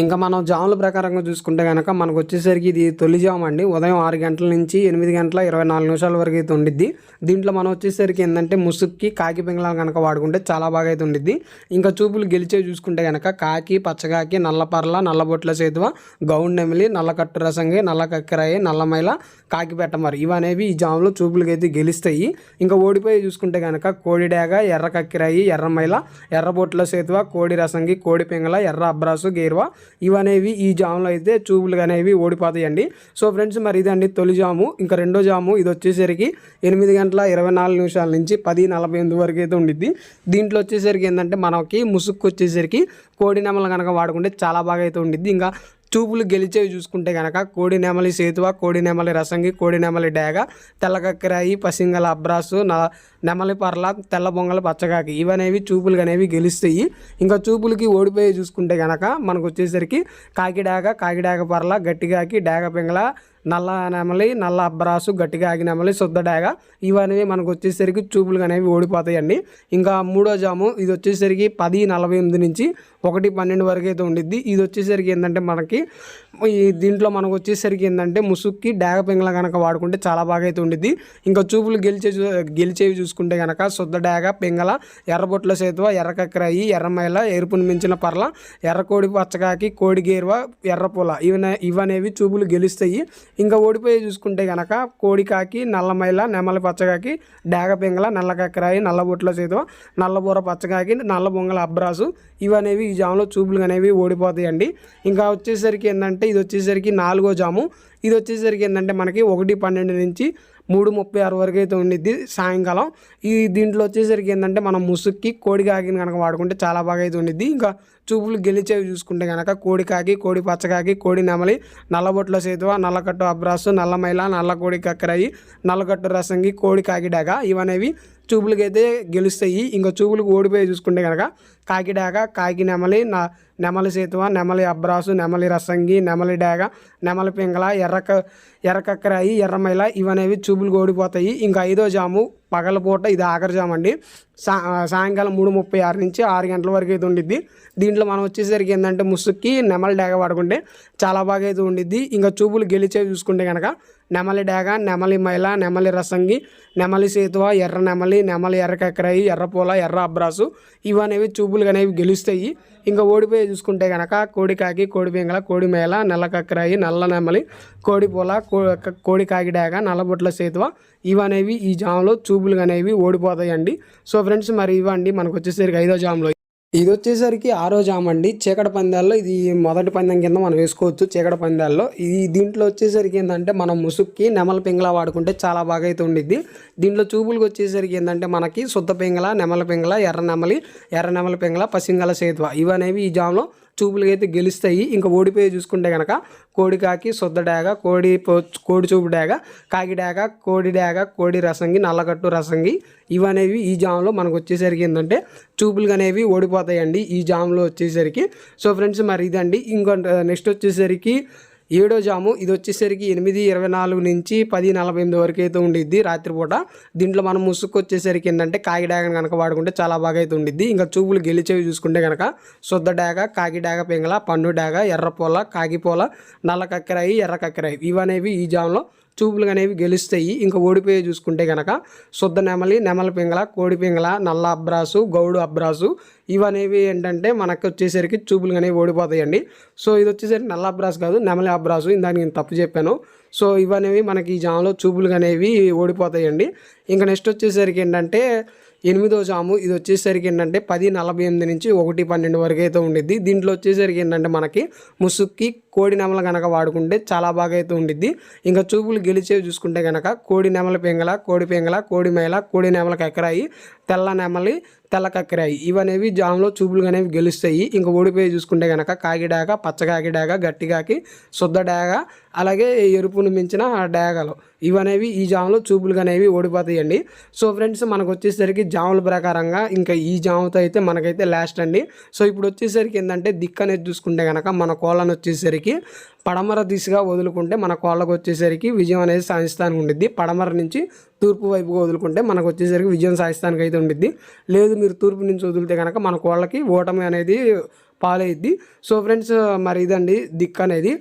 ఇంకా మనం జాముల ప్రకారంగా చూసుకుంటే కనుక మనకు వచ్చేసరికి ఇది తొలి జాము అండి. ఉదయం ఆరు గంటల నుంచి ఎనిమిది గంటల ఇరవై నాలుగు నిమిషాల వరకు అయితే ఉండిద్ది. దీంట్లో మనం వచ్చేసరికి ఏంటంటే ముసుక్కి కాకి పింగళాలు కనుక వాడుకుంటే చాలా బాగా అయితే ఉండిద్ది. ఇంకా చూపులు గెలిచే చూసుకుంటే కనుక కాకి పచ్చకాకి నల్లపర్ల నల్లబొట్ల సేతువ గౌండ్ నల్లకట్టు నల్ల రసంగి నల్ల కక్కెరాయి నల్లమైల కాకి పెట్టమరు ఇవనేవి ఈ జాములో చూపులకి అయితే గెలుస్తాయి. ఇంకా ఓడిపోయి చూసుకుంటే కనుక కోడిడేగ ఎర్ర కక్కిరాయి ఎర్రమైల ఎర్రబొట్ల సేతువ కోడి రసంగి కోడి పింగళ ఎర్ర అబ్రాసు గేరువా ఇవనేవి ఈ జాములు అయితే చూపులు అనేవి ఓడిపోతాయండి. సో ఫ్రెండ్స్ మరి ఇదండి తొలి జాము. ఇంకా రెండో జాము. ఇది వచ్చేసరికి ఎనిమిది గంటల ఇరవై నాలుగు నిమిషాల నుంచి పది నలభై ఎనిమిది వరకు అయితే ఉండిద్ది. దీంట్లో వచ్చేసరికి ఏంటంటే మనకి ముసుక్కు వచ్చేసరికి కోడి నెమలు కనుక వాడుకుంటే చాలా బాగా అయితే ఉండిద్ది. ఇంకా చూపులు గెలిచేవి చూసుకుంటే కనుక కోడి నెమలి సేతువ కోడి నెమలి రసంగి కోడి నెమలి డేగ తెల్లకక్కరాయి పసింగల అబ్రాసు న నెమలి పర్ల తెల్ల బొంగల పచ్చగాకి ఇవనేవి చూపులు అనేవి గెలుస్తాయి. ఇంకా చూపులకి ఓడిపోయి చూసుకుంటే కనుక మనకు వచ్చేసరికి కాకిడాగ కాకిడాగ పర్ల గట్టిగాకి డేగ పింగళ నల్ల నెమలి నల్ల అబ్బరాసు గట్టిగా ఆగి నెమలి శుద్ధ ఇవన్నీ ఇవనేవి మనకు వచ్చేసరికి చూపులు అనేవి ఓడిపోతాయండి. ఇంకా మూడో జాము ఇది వచ్చేసరికి పది నలభై ఎనిమిది నుంచి ఒకటి పన్నెండు వరకు అయితే ఉండిద్ది. ఇది వచ్చేసరికి ఏంటంటే మనకి ఈ దీంట్లో మనకు వచ్చేసరికి ఏంటంటే ముసుక్కి డాగ పింగళ కనుక వాడుకుంటే చాలా బాగా అయితే ఉండిద్ది. ఇంకా చూపులు గెలిచే చూ- గెలిచేవి చూసుకుంటే కనుక శుద్ధ డాగ పింగళ ఎర్రబొట్ల సేతువ ఎర్రకక్కరాయి ఎర్రమైల ఎరుపును మించిన పర్ల ఎర్రకోడి పచ్చకాకి కోడి గేరువ ఎర్రపూల ఇవనే ఇవనేవి చూపులు గెలుస్తాయి. ఇంకా ఓడిపోయి చూసుకుంటే కనుక కోడికాకి నల్లమైల నెమలి పచ్చకాకి డాగ పింగళ నల్ల కక్కరాయి నల్ల బొట్ల సేతువ నల్లబూర పచ్చకాకి నల్ల బొంగల అబ్రాసు ఇవనేవి ఈ జాములో చూపులు అనేవి ఓడిపోతాయండి. ఇంకా వచ్చేసరికి ఏంటంటే ఇది వచ్చేసరికి నాలుగో జాము. ఇది వచ్చేసరికి ఏంటంటే మనకి ఒకటి పన్నెండు నుంచి మూడు ముప్పై ఆరు వరకు అయితే ఉండిద్ది. సాయంకాలం. ఈ దీంట్లో వచ్చేసరికి ఏంటంటే మనం ముసుక్కి కోడి కాకిని కనుక వాడుకుంటే చాలా బాగా అయితే ఉండిద్ది. ఇంకా చూపులు గెలిచేవి చూసుకుంటే కనుక కోడి కాకి కోడి పచ్చకాకి కోడి నెమలి నల్లబొట్ల సేతువ నల్లకట్టు అబ్రాసు నల్లమైల నల్ల కోడి కక్కరాయి నల్లకట్టు రసంగి కోడి కాకి డేగ ఇవనేవి చూపులకి అయితే గెలుస్తాయి. ఇంకా చూపులకు ఓడిపోయి చూసుకుంటే కనుక కాకి కాకి నెమలి నా నెమలి సేతువ నెమలి అబ్రాసు నెమలి రసంగి నెమలి డాగ నెమలి పింగళ ఎర్రక ఎర్రకక్కరాయి ఎర్రమైల ఇవనేవి చూపులకు ఓడిపోతాయి. ఇంకా ఐదో జాము పగలపూట ఇది ఆఖరి జాము అండి సా సాయంకాలం మూడు ముప్పై ఆరు నుంచి ఆరు గంటల వరకు అయితే ఉండిద్ది. దీంట్లో మనం వచ్చేసరికి ఏంటంటే ముసుక్కి నెమలి డేగ పడుకుంటే చాలా బాగా అయితే ఉండిద్ది. ఇంకా చూపులు గెలిచేవి చూసుకుంటే కనుక నెమలి డేగ నెమలి మైల నెమలి రసంగి నెమలి సేతువ ఎర్ర నెమలి నెమలి ఎర్రకక్కరాయి ఎర్రపూల ఎర్ర అబ్రాసు ఇవనేవి చూపులు అనేవి గెలుస్తాయి. ఇంకా ఓడిపోయి చూసుకుంటే కనుక కోడికాకి కోడి పింగళ కోడి మేల నల్ల కక్కరాయి నల్ల నెమలి కోడి పూల కో- కోడి కాకి డేగ నల్లబొట్ల సేతువ ఇవనేవి ఈ జామ్లో చూపులు అనేవి ఓడిపోతాయండి. సో ఫ్రెండ్స్ మరి ఇవ్వండి. మనకు వచ్చేసరికి ఐదో జామ్లో ఇది వచ్చేసరికి ఆరో జామ్ అండి. చీకటి పందాల్లో ఇది మొదటి పందెం కింద మనం వేసుకోవచ్చు చీకటి పందాల్లో. ఇది దీంట్లో వచ్చేసరికి ఏంటంటే మనం ముసుక్కి నెమల పింగళ వాడుకుంటే చాలా బాగా అయితే ఉండిద్ది. దీంట్లో చూపులకు వచ్చేసరికి ఏంటంటే మనకి శుద్ధ పింగళ నెమల పింగళ ఎర్ర నెమలి ఎర్ర నెమల పింగళ పసింగల సేతువ ఇవనేవి ఈ జామ్లో చూపులకి అయితే గెలుస్తాయి. ఇంకా ఓడిపోయి చూసుకుంటే కనుక కోడి కాకి శుద్ధ డాగ కోడి పో- కోడి చూపు డాగ కాకి డాగ కోడి డాగ కోడి రసంగి నల్లకట్టు రసంగి ఇవనేవి ఈ జామ్లో మనకు వచ్చేసరికి ఏంటంటే చూపులు అనేవి పడతాయండి ఈ జామ్లో వచ్చేసరికి. సో ఫ్రెండ్స్ మరి ఇదండి. ఇంకో నెక్స్ట్ వచ్చేసరికి ఏడో జాము. ఇది వచ్చేసరికి ఎనిమిది ఇరవై నాలుగు నుంచి పది నలభై ఎనిమిది వరకు అయితే ఉండిద్ది రాత్రిపూట. దీంట్లో మనం ముసుగు వచ్చేసరికి ఏంటంటే కాకి డాగ కనుక వాడుకుంటే చాలా బాగా అయితే ఉండిద్ది. ఇంకా చూపులు గెలిచేవి చూసుకుంటే కనుక శుద్ధ డాగ కాకి డాగ పింగళ పండు డాగ ఎర్రపోల కాకిపోల నల్ల కక్కరాయి ఎర్ర కక్కరాయి. ఇవనేవి ఈ జామ్లో చూపులు అనేవి గెలుస్తాయి. ఇంకా ఓడిపోయి చూసుకుంటే కనుక శుద్ధ నెమలి నెమలి పింగళ కోడి పింగళ నల్ల అబ్రాసు గౌడు అబ్రాసు ఇవనేవి ఏంటంటే మనకు వచ్చేసరికి చూపులు అనేవి ఓడిపోతాయండి. సో ఇది వచ్చేసరికి నల్ల అబ్రాసు కాదు నెమలి అబ్రాసు. ఇందాక నేను తప్పు చెప్పాను. సో ఇవనేవి మనకి ఈ జాములో చూపులు అనేవి ఓడిపోతాయండి. ఇంకా నెక్స్ట్ వచ్చేసరికి ఏంటంటే ఎనిమిదో జాము. ఇది వచ్చేసరికి ఏంటంటే పది నలభై ఎనిమిది నుంచి ఒకటి పన్నెండు వరకు అయితే ఉండిద్ది. దీంట్లో వచ్చేసరికి ఏంటంటే మనకి ముసుక్కి కోడి నెమల కనుక వాడుకుంటే చాలా బాగా అయితే ఉండిద్ది. ఇంకా చూపులు గెలిచేవి చూసుకుంటే కనుక కోడి నెమల పెంగల కోడి పెంగల కోడి మేల కోడి నెమల కక్కరాయి తెల్ల నెమలి తెల్ల కక్కరాయి ఇవనేవి జామ్లో చూపులు అనేవి గెలుస్తాయి. ఇంకా ఓడిపోయి చూసుకుంటే కనుక కాకిడాక పచ్చకాకి డాగ గట్టిగాకి శుద్ధ డాగ అలాగే ఎరుపును మించిన డాగలు ఇవనేవి ఈ జాములో చూపులు అనేవి ఓడిపోతాయండి. సో ఫ్రెండ్స్ మనకు వచ్చేసరికి జాముల ప్రకారంగా ఇంకా ఈ జాముతో అయితే మనకైతే లాస్ట్ అండి. సో ఇప్పుడు వచ్చేసరికి ఏంటంటే దిక్కు అనేది చూసుకుంటే కనుక మన కోళ్ళను వచ్చేసరికి పడమర దిశగా వదులుకుంటే మన కోళ్ళకు వచ్చేసరికి విజయం అనేది సాధిస్తానికి ఉండిద్ది. పడమర నుంచి తూర్పు వైపుగా వదులుకుంటే మనకు వచ్చేసరికి విజయం సాధిస్తానికి అయితే ఉండిద్ది. లేదు మీరు తూర్పు నుంచి వదిలితే కనుక మన కోళ్ళకి ఓటమి అనేది పాలైద్ది. సో ఫ్రెండ్స్ మరి ఇదండి దిక్కు అనేది.